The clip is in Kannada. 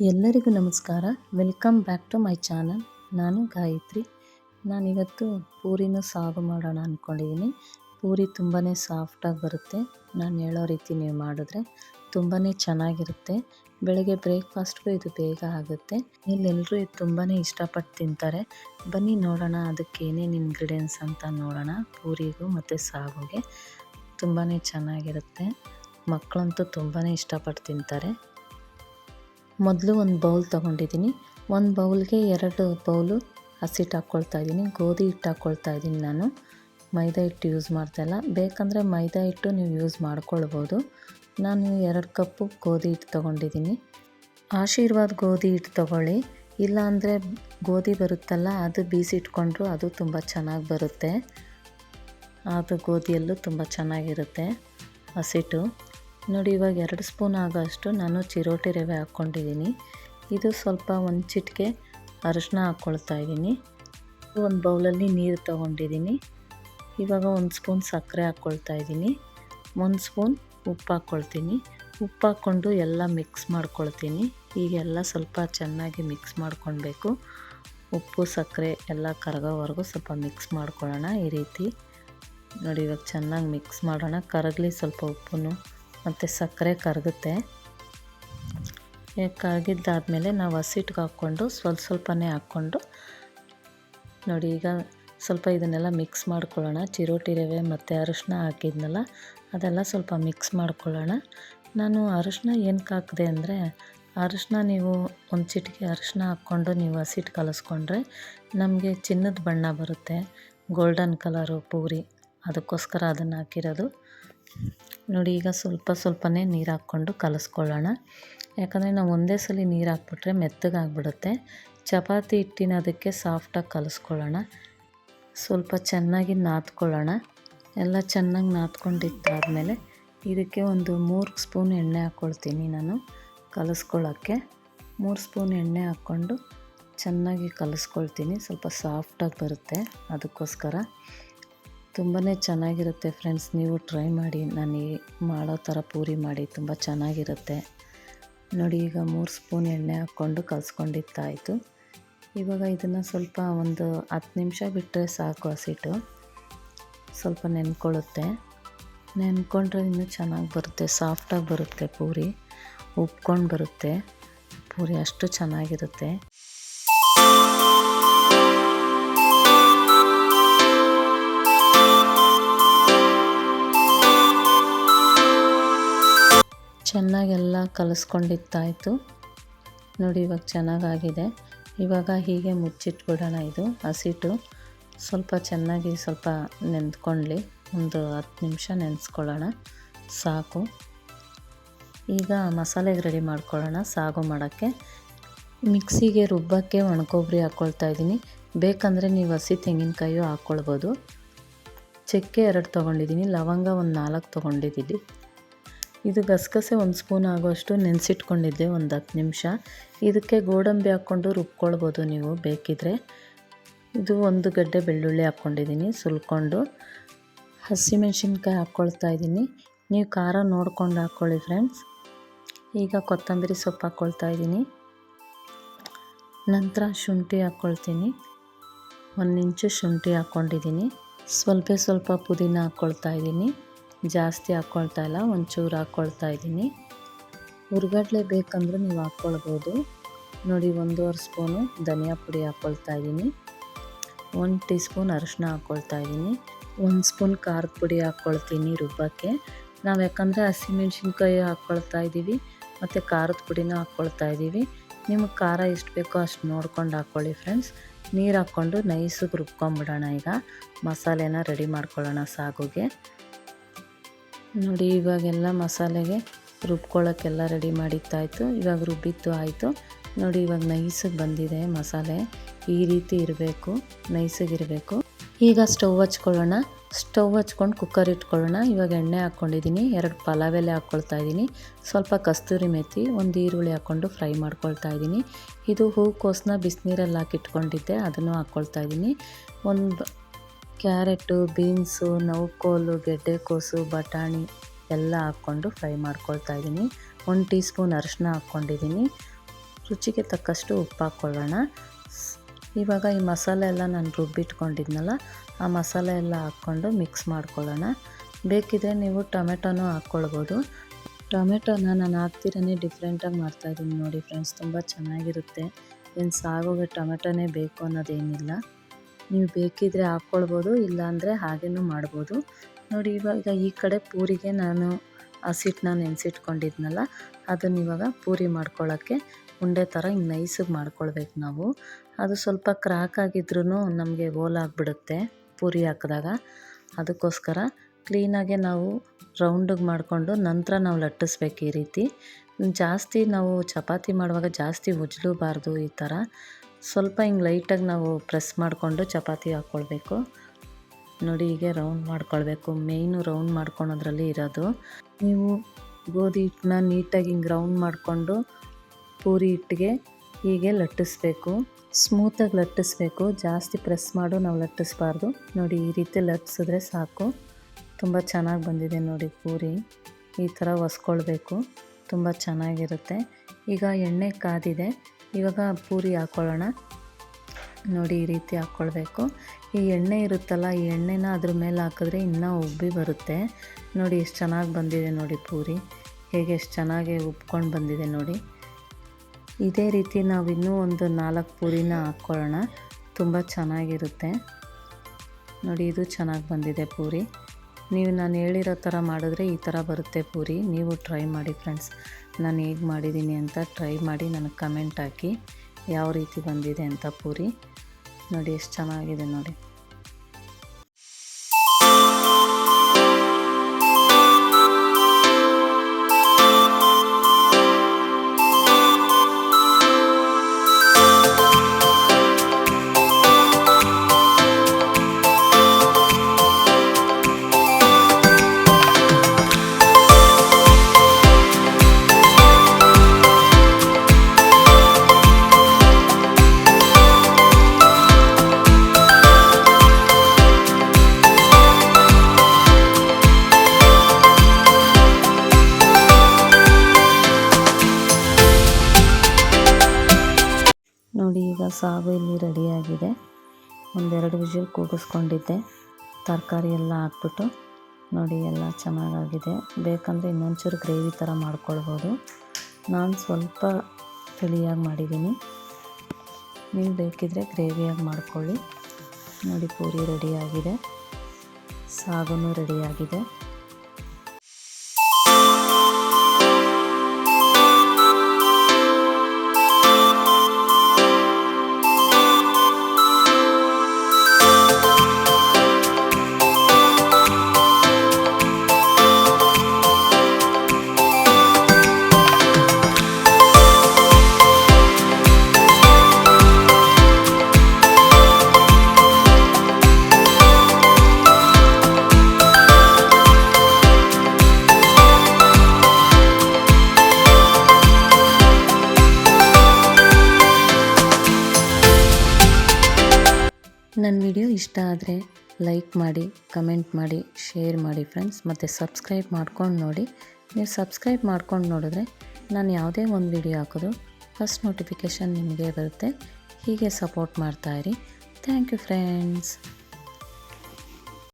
ಎಲ್ಲರಿಗೂ ನಮಸ್ಕಾರ. Welcome back to my channel ನಾನು ಗಾಯತ್ರಿ. ನಾನಿವತ್ತು ಪೂರಿನ ಸಾಗು ಮಾಡೋಣ ಅಂದ್ಕೊಂಡಿದ್ದೀನಿ ಪೂರಿ ತುಂಬಾ ಸಾಫ್ಟಾಗಿ ಬರುತ್ತೆ. ನಾನು ಹೇಳೋ ರೀತಿ ನೀವು ಮಾಡಿದ್ರೆ ತುಂಬಾ ಚೆನ್ನಾಗಿರುತ್ತೆ. ಬೆಳಗ್ಗೆ ಬ್ರೇಕ್ಫಾಸ್ಟ್ಗೂ ಇದು ಬೇಗ ಆಗುತ್ತೆ. ಇಲ್ಲೆಲ್ಲರೂ ಇದು ತುಂಬಾ ಇಷ್ಟಪಟ್ಟು ತಿಂತಾರೆ. ಬನ್ನಿ ನೋಡೋಣ ಅದಕ್ಕೆ ಏನೇನು ಇಂಗ್ರೀಡಿಯೆಂಟ್ಸ್ ಅಂತ ನೋಡೋಣ. ಪೂರಿಗೂ ಮತ್ತು ಸಾಗುಗೆ. ತುಂಬಾ ಚೆನ್ನಾಗಿರುತ್ತೆ. ಮಕ್ಕಳಂತೂ ತುಂಬಾ ಇಷ್ಟಪಟ್ಟು ತಿಂತಾರೆ. ಮೊದಲು ಒಂದು ಬೌಲ್ ತೊಗೊಂಡಿದ್ದೀನಿ ಒಂದು ಬೌಲ್ಗೆ ಎರಡು ಬೌಲು ಹಸಿಟ್ಟು ಹಾಕ್ಕೊಳ್ತಾ ಇದ್ದೀನಿ ಗೋಧಿ ಹಿಟ್ಟು ಹಾಕ್ಕೊಳ್ತಾ ಇದ್ದೀನಿ ನಾನು. ಮೈದಾ ಹಿಟ್ಟು ಯೂಸ್ ಮಾಡ್ತಾಯಿಲ್ಲ ಬೇಕಂದರೆ ಮೈದಾ ಹಿಟ್ಟು ನೀವು ಯೂಸ್ ಮಾಡ್ಕೊಳ್ಬೋದು. ನಾನು ಎರಡು ಕಪ್ಪು ಗೋಧಿ ಹಿಟ್ಟು ತೊಗೊಂಡಿದ್ದೀನಿ ಆಶೀರ್ವಾದ ಗೋಧಿ ಹಿಟ್ಟು ತೊಗೊಳ್ಳಿ. ಇಲ್ಲಾಂದರೆ ಗೋಧಿ ಬರುತ್ತಲ್ಲ, ಅದು ಬೀಸಿಟ್ಕೊಂಡ್ರು ಅದು ತುಂಬ ಚೆನ್ನಾಗಿ ಬರುತ್ತೆ. ಅದು ಗೋಧಿಯಲ್ಲೂ ತುಂಬ ಚೆನ್ನಾಗಿರುತ್ತೆ ಹಸಿಟ್ಟು ನೋಡಿ, ಇವಾಗ ಎರಡು ಸ್ಪೂನ್ ಆಗೋಷ್ಟು ನಾನು ಚಿರೋಟಿ ರವೆ ಹಾಕ್ಕೊಂಡಿದ್ದೀನಿ. ಇದು ಸ್ವಲ್ಪ ಒಂದು ಚಿಟಿಕೆ ಅರಶಿನ ಹಾಕ್ಕೊಳ್ತಾ ಇದ್ದೀನಿ. ಒಂದು ಬೌಲಲ್ಲಿ ನೀರು ತೊಗೊಂಡಿದ್ದೀನಿ. ಇವಾಗ ಒಂದು ಸ್ಪೂನ್ ಸಕ್ಕರೆ ಹಾಕ್ಕೊಳ್ತಾ ಇದ್ದೀನಿ. ಒಂದು ಸ್ಪೂನ್ ಉಪ್ಪು ಹಾಕ್ಕೊಳ್ತೀನಿ ಉಪ್ಪು ಹಾಕ್ಕೊಂಡು ಎಲ್ಲ ಮಿಕ್ಸ್ ಮಾಡ್ಕೊಳ್ತೀನಿ. ಈಗೆಲ್ಲ ಸ್ವಲ್ಪ ಚೆನ್ನಾಗಿ ಮಿಕ್ಸ್ ಮಾಡ್ಕೊಳ್ಬೇಕು. ಉಪ್ಪು, ಸಕ್ಕರೆ ಎಲ್ಲ ಕರಗೋವರೆಗೂ ಸ್ವಲ್ಪ ಮಿಕ್ಸ್ ಮಾಡ್ಕೊಳ್ಳೋಣ ಈ ರೀತಿ. ನೋಡಿ, ಇವಾಗ ಚೆನ್ನಾಗಿ ಮಿಕ್ಸ್ ಮಾಡೋಣ. ಕರಗಲಿ ಸ್ವಲ್ಪ ಉಪ್ಪು ಮತ್ತು ಸಕ್ಕರೆ ಕರಗುತ್ತೆ. ಕರಗಿದ್ದಾದಮೇಲೆ ನಾವು ಹಸಿಟ್ಟಿಗೆ ಹಾಕ್ಕೊಂಡು ಸ್ವಲ್ಪ ಸ್ವಲ್ಪನೇ ಹಾಕ್ಕೊಂಡು ನೋಡಿ ಈಗ ಸ್ವಲ್ಪ ಇದನ್ನೆಲ್ಲ ಮಿಕ್ಸ್ ಮಾಡ್ಕೊಳ್ಳೋಣ. ಚಿರೋಟಿ ರವೆ ಮತ್ತು ಅರಿಶಿನ ಹಾಕಿದ್ನಲ್ಲ, ಅದೆಲ್ಲ ಸ್ವಲ್ಪ ಮಿಕ್ಸ್ ಮಾಡ್ಕೊಳ್ಳೋಣ. ನಾನು ಅರಿಶಿನ ಏನಕ್ಕೆ ಹಾಕಿದೆ ಅಂದರೆ ಅರಿಶಿನ ನೀವು ಒಂದು ಚಿಟಿಕೆ ಅರಿಶಿನ ಹಾಕ್ಕೊಂಡು ನೀವು ಹಸಿಟ್ಟು ಕಲಿಸ್ಕೊಂಡ್ರೆ ನಮಗೆ ಚಿನ್ನದ ಬಣ್ಣ ಬರುತ್ತೆ, ಗೋಲ್ಡನ್ ಕಲರು ಪೂರಿ. ಅದಕ್ಕೋಸ್ಕರ ಅದನ್ನು ಹಾಕಿರೋದು. ನೋಡಿ, ಈಗ ಸ್ವಲ್ಪ ಸ್ವಲ್ಪನೇ ನೀರು ಹಾಕ್ಕೊಂಡು ಕಲಸ್ಕೊಳ್ಳೋಣ. ಯಾಕಂದರೆ ನಾವು ಒಂದೇ ಸಲ ನೀರು ಹಾಕ್ಬಿಟ್ರೆ ಮೆತ್ತಗಾಗ್ಬಿಡುತ್ತೆ. ಚಪಾತಿ ಹಿಟ್ಟಿನ ಅದಕ್ಕೆ ಸಾಫ್ಟಾಗಿ ಕಲಸ್ಕೊಳ್ಳೋಣ. ಸ್ವಲ್ಪ ಚೆನ್ನಾಗಿ ನಾದ್ಕೊಳ್ಳೋಣ. ಎಲ್ಲ ಚೆನ್ನಾಗಿ ನಾದ್ಕೊಂಡಿದ್ದಾದಮೇಲೆ ಇದಕ್ಕೆ ಒಂದು ಮೂರು ಸ್ಪೂನ್ ಎಣ್ಣೆ ಹಾಕ್ಕೊಳ್ತೀನಿ ನಾನು ಕಲಿಸ್ಕೊಳ್ಳೋಕ್ಕೆ. ಮೂರು ಸ್ಪೂನ್ ಎಣ್ಣೆ ಹಾಕ್ಕೊಂಡು ಚೆನ್ನಾಗಿ ಕಲಸ್ಕೊಳ್ತೀನಿ. ಸ್ವಲ್ಪ ಸಾಫ್ಟಾಗಿ ಬರುತ್ತೆ ಅದಕ್ಕೋಸ್ಕರ. ತುಂಬಾ ಚೆನ್ನಾಗಿರುತ್ತೆ ಫ್ರೆಂಡ್ಸ್, ನೀವು ಟ್ರೈ ಮಾಡಿ. ನಾನು ಮಾಡೋ ಥರ ಪೂರಿ ಮಾಡಿ, ತುಂಬ ಚೆನ್ನಾಗಿರುತ್ತೆ. ನೋಡಿ, ಈಗ ಮೂರು ಸ್ಪೂನ್ ಎಣ್ಣೆ ಹಾಕ್ಕೊಂಡು ಕಲಿಸ್ಕೊಂಡಿತ್ತಾಯಿತು ಇವಾಗ ಇದನ್ನು ಸ್ವಲ್ಪ ಒಂದು ಹತ್ತು ನಿಮಿಷ ಬಿಟ್ಟರೆ ಸಾಕು ಹಸಿಟ್ಟು. ಸ್ವಲ್ಪ ನೆನ್ಕೊಳ್ಳುತ್ತೆ. ನೆನ್ಕೊಂಡ್ರೆ ಇನ್ನೂ ಚೆನ್ನಾಗಿ ಬರುತ್ತೆ, ಸಾಫ್ಟಾಗಿ ಬರುತ್ತೆ ಪೂರಿ. ಉಪ್ಕೊಂಡು ಬರುತ್ತೆ. ಪೂರಿ ಅಷ್ಟು ಚೆನ್ನಾಗಿರುತ್ತೆ. ಚೆನ್ನಾಗೆಲ್ಲ ಕಲಿಸ್ಕೊಂಡಿತ್ತಾಯಿತು ನೋಡಿ ಇವಾಗ ಚೆನ್ನಾಗಾಗಿದೆ. ಇವಾಗ ಹೀಗೆ ಮುಚ್ಚಿಟ್ಬಿಡೋಣ ಇದು ಹಸಿಟ್ಟು ಸ್ವಲ್ಪ ಚೆನ್ನಾಗಿ ಸ್ವಲ್ಪ ನೆನೆದ್ಕೊಳ್ಳಿ ಒಂದು ಹತ್ತು ನಿಮಿಷ ನೆನೆಸ್ಕೊಳ್ಳೋಣ. ಸಾಕು. ಈಗ ಮಸಾಲೆಗೆ ರೆಡಿ ಮಾಡ್ಕೊಳ್ಳೋಣ ಸಾಗು ಮಾಡೋಕ್ಕೆ. ಮಿಕ್ಸಿಗೆ ರುಬ್ಬಕ್ಕೆ ಒಣಕೊಬ್ಬರಿ ಹಾಕ್ಕೊಳ್ತಾ ಇದ್ದೀನಿ. ಬೇಕಂದರೆ ನೀವು ಹಸಿ ತೆಂಗಿನಕಾಯಿಯೂ ಹಾಕ್ಕೊಳ್ಬೋದು ಚಕ್ಕೆ ಎರಡು ತೊಗೊಂಡಿದ್ದೀನಿ. ಲವಂಗ ಒಂದು ನಾಲ್ಕು ತೊಗೊಂಡಿದ್ದೀನಿ. ಇದು ಗಸಗಸೆ ಒಂದು ಸ್ಪೂನ್ ಆಗೋಷ್ಟು ನೆನೆಸಿಟ್ಕೊಂಡಿದ್ದೆ ಒಂದು ಹತ್ತು ನಿಮಿಷ. ಇದಕ್ಕೆ ಗೋಡಂಬಿ ಹಾಕ್ಕೊಂಡು ರುಬ್ಕೊಳ್ಬೋದು ನೀವು, ಬೇಕಿದ್ರೆ. ಇದು ಒಂದು ಗಡ್ಡೆ ಬೆಳ್ಳುಳ್ಳಿ ಹಾಕ್ಕೊಂಡಿದ್ದೀನಿ, ಸುಲ್ಕೊಂಡು. ಹಸಿಮೆಣ್ಸಿನ್ಕಾಯಿ ಹಾಕ್ಕೊಳ್ತಾ ಇದ್ದೀನಿ. ನೀವು ಖಾರ ನೋಡ್ಕೊಂಡು ಹಾಕ್ಕೊಳ್ಳಿ ಫ್ರೆಂಡ್ಸ್ ಈಗ ಕೊತ್ತಂಬರಿ ಸೊಪ್ಪು ಹಾಕ್ಕೊಳ್ತಾ ಇದ್ದೀನಿ. ನಂತರ ಶುಂಠಿ ಹಾಕ್ಕೊಳ್ತೀನಿ. ಒಂದು ಇಂಚು ಶುಂಠಿ ಹಾಕ್ಕೊಂಡಿದ್ದೀನಿ. ಸ್ವಲ್ಪ ಸ್ವಲ್ಪ ಪುದೀನ ಹಾಕ್ಕೊಳ್ತಾ ಇದ್ದೀನಿ. ಜಾಸ್ತಿ ಹಾಕ್ಕೊಳ್ತಾ ಇಲ್ಲ, ಒಂಚೂರು ಹಾಕ್ಕೊಳ್ತಾ ಇದ್ದೀನಿ. ಹುರ್ಗಡ್ಲೆ ಬೇಕಂದ್ರೆ ನೀವು ಹಾಕ್ಕೊಳ್ಬೋದು ನೋಡಿ, ಒಂದೂವರೆ ಸ್ಪೂನು ಧನಿಯಾ ಪುಡಿ ಹಾಕ್ಕೊಳ್ತಾ ಇದ್ದೀನಿ. ಒಂದು ಟೀ ಸ್ಪೂನ್ ಅರಶಿನ ಹಾಕ್ಕೊಳ್ತಾ ಇದ್ದೀನಿ. ಒಂದು ಸ್ಪೂನ್ ಖಾರದ ಪುಡಿ ಹಾಕ್ಕೊಳ್ತೀನಿ ರುಬ್ಬಕ್ಕೆ. ನಾವು ಯಾಕಂದರೆ ಹಸಿಮೆಣ್ಸಿನ್ಕಾಯಿ ಹಾಕ್ಕೊಳ್ತಾ ಇದ್ದೀವಿ, ಮತ್ತು ಖಾರದ ಪುಡಿನೂ ಹಾಕ್ಕೊಳ್ತಾ ಇದ್ದೀವಿ. ನಿಮಗೆ ಖಾರ ಎಷ್ಟು ಬೇಕೋ ಅಷ್ಟು ನೋಡ್ಕೊಂಡು ಹಾಕ್ಕೊಳ್ಳಿ ಫ್ರೆಂಡ್ಸ್ ನೀರು ಹಾಕ್ಕೊಂಡು ನೈಸಿಗೆ ರುಬ್ಕೊಂಬಿಡೋಣ ಈಗ. ಮಸಾಲೆನ ರೆಡಿ ಮಾಡ್ಕೊಳ್ಳೋಣ ಸಾಗುಗೆ. ನೋಡಿ, ಇವಾಗೆಲ್ಲ ಮಸಾಲೆಗೆ ರುಬ್ಕೊಳ್ಳೋಕ್ಕೆಲ್ಲ ರೆಡಿ ಮಾಡಿತ್ತಾಯಿತು. ಇವಾಗ ರುಬ್ಬಿತ್ತು ಆಯಿತು. ನೋಡಿ, ಇವಾಗ ನೈಸಿಗೆ ಬಂದಿದೆ ಮಸಾಲೆ. ಈ ರೀತಿ ಇರಬೇಕು ನೈಸಿಗಿರಬೇಕು ಈಗ ಸ್ಟವ್ ಹಚ್ಕೊಳ್ಳೋಣ. ಸ್ಟವ್ ಹಚ್ಕೊಂಡು ಕುಕ್ಕರ್ ಇಟ್ಕೊಳ್ಳೋಣ. ಇವಾಗ ಎಣ್ಣೆ ಹಾಕ್ಕೊಂಡಿದ್ದೀನಿ. ಎರಡು ಪಲಾವ್ ಎಲೆ ಹಾಕ್ಕೊಳ್ತಾ ಇದ್ದೀನಿ. ಸ್ವಲ್ಪ ಕಸ್ತೂರಿ ಮೆಥಿ ಒಂದು ಈರುಳ್ಳಿ ಹಾಕ್ಕೊಂಡು ಫ್ರೈ ಮಾಡ್ಕೊಳ್ತಾ ಇದ್ದೀನಿ. ಇದು ಹೂಕೋಸನ್ನ ಬಿಸಿನೀರಲ್ಲಿ ಹಾಕಿಟ್ಕೊಂಡಿದ್ದೆ. ಅದನ್ನು ಹಾಕ್ಕೊಳ್ತಾ ಇದ್ದೀನಿ. ಒಂದು ಕ್ಯಾರೆಟು, ಬೀನ್ಸು ನೌಕೋಲು ಗೆಡ್ಡೆಕೋಸು ಬಟಾಣಿ ಎಲ್ಲ ಹಾಕ್ಕೊಂಡು ಫ್ರೈ ಮಾಡ್ಕೊಳ್ತಾ ಇದ್ದೀನಿ. ಒಂದು ಟೀ ಸ್ಪೂನ್ ಅರಿಶಿನ ಹಾಕ್ಕೊಂಡಿದ್ದೀನಿ. ರುಚಿಗೆ ತಕ್ಕಷ್ಟು ಉಪ್ಪು ಹಾಕ್ಕೊಳ್ಳೋಣ. ಇವಾಗ ಈ ಮಸಾಲೆ ಎಲ್ಲ ನಾನು ರುಬ್ಬಿಟ್ಕೊಂಡಿದ್ನಲ್ಲ, ಆ ಮಸಾಲೆ ಎಲ್ಲ ಹಾಕ್ಕೊಂಡು ಮಿಕ್ಸ್ ಮಾಡ್ಕೊಳ್ಳೋಣ. ಬೇಕಿದ್ರೆ ನೀವು ಟೊಮೆಟೊನೂ ಹಾಕ್ಕೊಳ್ಬೋದು. ಟೊಮೆಟೊನ ನಾನು ಹಾಕ್ತಿರೇ ಡಿಫ್ರೆಂಟಾಗಿ ಮಾಡ್ತಾಯಿದ್ದೀನಿ ನೋಡಿ ಫ್ರೆಂಡ್ಸ್, ತುಂಬ ಚೆನ್ನಾಗಿರುತ್ತೆ. ಏನು ಸಾಗೋಗೆ ಟೊಮೆಟೊನೇ ಬೇಕು ಅನ್ನೋದೇನಿಲ್ಲ. ನೀವು ಬೇಕಿದ್ರೆ ಹಾಕ್ಕೊಳ್ಬೋದು, ಇಲ್ಲಾಂದರೆ ಹಾಗೇನೂ ಮಾಡ್ಬೋದು. ನೋಡಿ ಇವಾಗ ಈ ಕಡೆ ಪೂರಿಗೆ ನಾನು ಹಸಿಟ್ಟನ್ನ ನೆನೆಸಿಟ್ಕೊಂಡಿದ್ನಲ್ಲ, ಅದನ್ನ ಇವಾಗ ಪೂರಿ ಮಾಡ್ಕೊಳ್ಳೋಕ್ಕೆ ಉಂಡೆ ಥರ ಹಿಂಗೆ ನೈಸಿಗೆ ಮಾಡ್ಕೊಳ್ಬೇಕು ನಾವು. ಅದು ಸ್ವಲ್ಪ ಕ್ರಾಕ್ ಆಗಿದ್ರೂ ನಮಗೆ ಓಲಾಗ್ಬಿಡುತ್ತೆ ಪೂರಿ ಹಾಕಿದಾಗ. ಅದಕ್ಕೋಸ್ಕರ ಕ್ಲೀನಾಗೆ ನಾವು ರೌಂಡಿಗೆ ಮಾಡಿಕೊಂಡು ನಂತರ ನಾವು ಲಟ್ಟಿಸ್ಬೇಕು ಈ ರೀತಿ. ಜಾಸ್ತಿ ನಾವು ಚಪಾತಿ ಮಾಡುವಾಗ ಜಾಸ್ತಿ ಉಜ್ಲೂಬಾರ್ದು ಈ ಥರ ಸ್ವಲ್ಪ ಹಿಂಗೆ ಲೈಟಾಗಿ ನಾವು ಪ್ರೆಸ್ ಮಾಡಿಕೊಂಡು ಚಪಾತಿ ಹಾಕ್ಕೊಳ್ಬೇಕು. ನೋಡಿ ಹೀಗೆ ರೌಂಡ್ ಮಾಡ್ಕೊಳ್ಬೇಕು. ಮೇಯ್ನು ರೌಂಡ್ ಮಾಡ್ಕೊಳೋದ್ರಲ್ಲಿ ಇರೋದು. ನೀವು ಗೋಧಿ ಹಿಟ್ಟನ್ನ ನೀಟಾಗಿ ಹಿಂಗೆ ರೌಂಡ್ ಮಾಡಿಕೊಂಡು ಪೂರಿ ಹಿಟ್ಟಿಗೆ ಹೀಗೆ ಲಟ್ಟಿಸ್ಬೇಕು. ಸ್ಮೂತಾಗಿ ಲಟ್ಟಿಸ್ಬೇಕು. ಜಾಸ್ತಿ ಪ್ರೆಸ್ ಮಾಡು, ನಾವು ಲಟ್ಟಿಸ್ಬಾರ್ದು. ನೋಡಿ ಈ ರೀತಿ ಲಟ್ಟಿಸಿದ್ರೆ ಸಾಕು. ತುಂಬ ಚೆನ್ನಾಗಿ ಬಂದಿದೆ ನೋಡಿ ಪೂರಿ. ಈ ಥರ ಒಸ್ಕೊಳ್ಬೇಕು. ತುಂಬ ಚೆನ್ನಾಗಿರುತ್ತೆ. ಈಗ ಎಣ್ಣೆ ಕಾದಿದೆ. ಇವಾಗ ಪೂರಿ ಹಾಕ್ಕೊಳ್ಳೋಣ ನೋಡಿ ಈ ರೀತಿ ಹಾಕ್ಕೊಳ್ಬೇಕು. ಈ ಎಣ್ಣೆ ಇರುತ್ತಲ್ಲ, ಈ ಎಣ್ಣೆನ ಅದ್ರ ಮೇಲೆ ಹಾಕಿದ್ರೆ ಇನ್ನೂ ಉಬ್ಬಿ ಬರುತ್ತೆ. ನೋಡಿ ಎಷ್ಟು ಚೆನ್ನಾಗಿ ಬಂದಿದೆ ನೋಡಿ ಪೂರಿ. ಹೇಗೆ ಎಷ್ಟು ಚೆನ್ನಾಗಿ ಉಬ್ಕೊಂಡು ಬಂದಿದೆ ನೋಡಿ. ಇದೇ ರೀತಿ ನಾವು ಇನ್ನೂ ಒಂದು ನಾಲ್ಕು ಪೂರಿನ ಹಾಕ್ಕೊಳ್ಳೋಣ. ತುಂಬ ಚೆನ್ನಾಗಿರುತ್ತೆ. ನೋಡಿ ಇದು ಚೆನ್ನಾಗಿ ಬಂದಿದೆ ಪೂರಿ. ನೀವು ನಾನು ಹೇಳಿರೋ ಥರ ಮಾಡಿದ್ರೆ ಈ ಥರ ಬರುತ್ತೆ ಪೂರಿ. ನೀವು ಟ್ರೈ ಮಾಡಿ ಫ್ರೆಂಡ್ಸ್ ನಾನು ಹೇಗೆ ಮಾಡಿದ್ದೀನಿ ಅಂತ ಟ್ರೈ ಮಾಡಿ ನನಗೆ ಕಮೆಂಟ್ ಹಾಕಿ. ಯಾವ ರೀತಿ ಬಂದಿದೆ ಅಂತ ಪೂರಿ. ನೋಡಿ ಎಷ್ಟು ಚೆನ್ನಾಗಿದೆ ನೋಡಿ. ನೋಡಿ, ಈಗ ಸಾಗು ಇಲ್ಲಿ ರೆಡಿಯಾಗಿದೆ ಒಂದೆರಡು ವಿಷಲ್ ಕೂಗಿಸ್ಕೊಂಡಿದ್ದೆ. ತರಕಾರಿ ಎಲ್ಲ ಹಾಕ್ಬಿಟ್ಟು ನೋಡಿ, ಎಲ್ಲ ಚೆನ್ನಾಗಾಗಿದೆ. ಬೇಕಂದರೆ ಇನ್ನೊಂಚೂರು ಗ್ರೇವಿ ಥರ ಮಾಡ್ಕೊಳ್ಬೋದು. ನಾನು ಸ್ವಲ್ಪ ತಿಳಿಯಾಗಿ ಮಾಡಿದ್ದೀನಿ. ನೀವು ಬೇಕಿದ್ರೆ ಗ್ರೇವಿಯಾಗಿ ಮಾಡ್ಕೊಳ್ಳಿ. ನೋಡಿ, ಪೂರಿ ರೆಡಿಯಾಗಿದೆ ಸಾಗು ರೆಡಿಯಾಗಿದೆ ಇಷ್ಟ ಆದರೆ ಲೈಕ್ ಮಾಡಿ ಕಮೆಂಟ್ ಮಾಡಿ ಶೇರ್ ಮಾಡಿ ಫ್ರೆಂಡ್ಸ್ ಮತ್ತು ಸಬ್ಸ್ಕ್ರೈಬ್ ಮಾಡ್ಕೊಂಡು ನೋಡಿ. ನೀವು ಸಬ್ಸ್ಕ್ರೈಬ್ ಮಾಡ್ಕೊಂಡು ನೋಡಿದ್ರೆ ನಾನು ಯಾವುದೇ ಒಂದು ವಿಡಿಯೋ ಹಾಕೋದು ಫಸ್ಟ್ ನೋಟಿಫಿಕೇಷನ್ ನಿಮಗೆ ಬರುತ್ತೆ. ಹೀಗೆ ಸಪೋರ್ಟ್ ಮಾಡ್ತಾಯಿರಿ ಥ್ಯಾಂಕ್ ಯು ಫ್ರೆಂಡ್ಸ್